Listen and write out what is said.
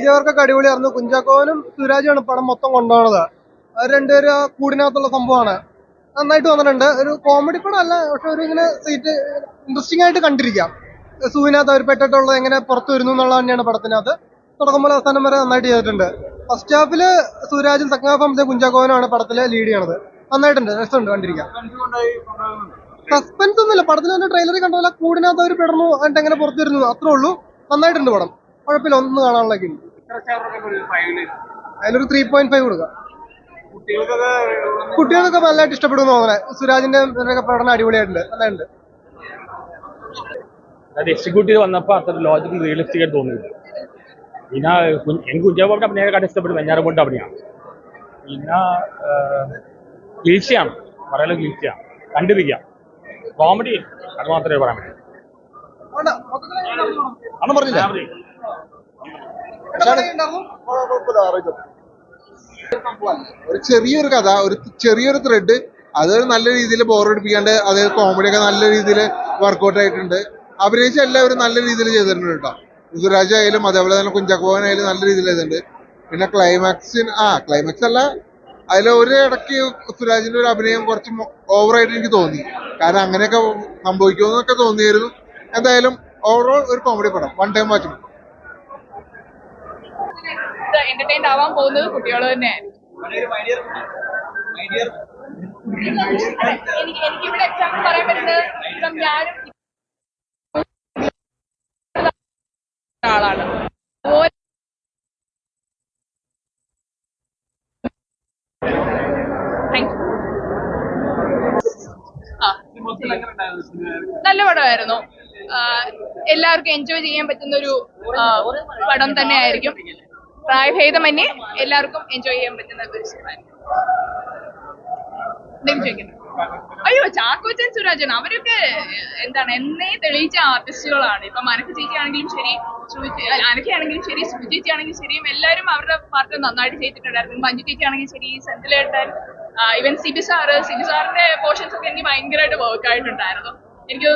വിജയവർക്കൊക്കെ അടിപൊളിയായിരുന്നു. കുഞ്ചാക്കോവനും സുരാജുമാണ് പടം മൊത്തം കൊണ്ടുപോണത്. അവർ രണ്ടുപേരും കൂടിനകത്തുള്ള സംഭവമാണ്. നന്നായിട്ട് വന്നിട്ടുണ്ട്. ഒരു കോമഡി പടം അല്ല പക്ഷെ ഒരു ഇങ്ങനെ സീറ്റ് ഇൻട്രസ്റ്റിംഗ് ആയിട്ട് കണ്ടിരിക്കാം. സൂവിനകത്ത് അവർ പെട്ടിട്ടുള്ളത് എങ്ങനെ പുറത്തു വരുന്നു എന്നുള്ളത് തന്നെയാണ് പടത്തിനകത്ത്. തുടക്കം മുതൽ അവസാനം വരെ നന്നായിട്ട് ചെയ്തിട്ടുണ്ട്. ഫസ്റ്റ് ഹാഫിൽ സുരാജും സെക്കൻഡ് ഹാഫ് ആകുമ്പോൾ കുഞ്ചാക്കോവനാണ് പടത്തിലെ ലീഡ് ചെയ്യണത്. നന്നായിട്ടുണ്ട് രസമുണ്ട് കണ്ടിരിക്കാം. സസ്പെൻസ് ഒന്നുമില്ല. പടത്തിൽ തന്നെ ട്രെയിലറിൽ കണ്ടതല്ല കൂടിനകത്ത് അവർ പെടുന്നു എന്നിട്ട് എങ്ങനെ പുറത്തു വരുന്നു അത്രേ ഉള്ളൂ. നന്നായിട്ടുണ്ട് പടം. കുഴപ്പമില്ല ഒന്നും കാണാനുള്ളതൊക്കെ ഉണ്ട്. അതിലൊരു ത്രീ പോയിന്റ് ഫൈവ് കൊടുക്കാം. കുട്ടികൾക്കൊക്കെ നല്ലതായിട്ട് ഇഷ്ടപ്പെടുന്നു തോന്നുന്നത് സുരാജിന്റെ പഠനം പ്രകടനം അടിപൊളിയായിട്ടുണ്ട്. നല്ലുണ്ട് അത് എക്സിക്യൂട്ടീവ് വന്നപ്പോൾ അത്ര ലോജിക്കൽ റിയലിസ്റ്റിക് ആയിട്ട് തോന്നിയില്ല. പിന്നെ കുഞ്ഞ് എനിക്ക് കുഞ്ചാബോട്ട് ഇഷ്ടപ്പെടും. വെഞ്ഞാറമ്പോട്ട് അഭിനയമാണ് പിന്നെ ക്ലീച്ചയാണ്. പറയാൻ ക്ലീച്ചയാണ്. കണ്ടിരിക്കാം. കോമഡി അത് മാത്രമേ പറയാൻ പറ്റൂ. അന്ന് പറഞ്ഞില്ല. ഒരു ചെറിയൊരു കഥ ഒരു ചെറിയൊരു ത്രെഡ് അത് നല്ല രീതിയിൽ ബോറടിപ്പിക്കാണ്ട് അത് കോമഡി ഒക്കെ നല്ല രീതിയിൽ വർക്കൗട്ട് ആയിട്ടുണ്ട്. അഭിനയിച്ച എല്ലാവരും നല്ല രീതിയിൽ ചെയ്തിട്ടുണ്ട് കേട്ടോ. ഋതുരാജ് ആയാലും അതേപോലെ തന്നെ കുഞ്ചാക്കോവൻ ആയാലും നല്ല രീതിയിൽ ചെയ്തിട്ടുണ്ട്. പിന്നെ ക്ലൈമാക്സിന് ആ ക്ലൈമാക്സ് അല്ല. അതിൽ ഒരു ഇടയ്ക്ക് സുരാജിന്റെ ഒരു അഭിനയം കുറച്ച് ഓവറായിട്ട് എനിക്ക് തോന്നി. കാരണം അങ്ങനെയൊക്കെ സംഭവിക്കുമെന്നൊക്കെ തോന്നിയായിരുന്നു. എന്തായാലും ഓവറോൾ ഒരു കോമഡി പടം. വൺ ടൈം വാച്ച് എന്റർടൈൻഡ് ആവാൻ പോകുന്നത് കുട്ടികൾ തന്നെയായിരിക്കും. അതെ, എനിക്ക് എനിക്കിവിടെ എക്സാമ്പിൾ പറയാൻ പറ്റുന്നത് ഞാനും ആളാണ്. നല്ല പടമായിരുന്നു. എല്ലാവർക്കും എൻജോയ് ചെയ്യാൻ പറ്റുന്ന ഒരു പടം തന്നെയായിരിക്കും. പ്രായഭേദമന്യേ എല്ലാവർക്കും എൻജോയ് ചെയ്യാൻ പറ്റുന്ന ഒരു സിനിമ? അയ്യോ ചാക്കോച്ചൻ സുരാജൻ അവരൊക്കെ എന്താണ് എന്നേ തെളിയിച്ച ആർട്ടിസ്റ്റുകളാണ് ഇപ്പൊ മനക്ക് ചേച്ചി ആണെങ്കിലും ശരി അനക്കയാണെങ്കിലും ശരി ചേച്ചി ആണെങ്കിലും ശരിയും എല്ലാവരും അവരുടെ പാർട്ട് നന്നായിട്ട് ചെയ്തിട്ടുണ്ടായിരുന്നു. മഞ്ജു ചേച്ചി ആണെങ്കിലും ശരി സെന്തിലേട്ടൻ ഇവൻ സിബി സാറ് സിബി സാറിന്റെ പോർഷൻസ് ഒക്കെ എനിക്ക് ഭയങ്കരമായിട്ട് വർക്ക് ആയിട്ടുണ്ടായിരുന്നു. എനിക്ക്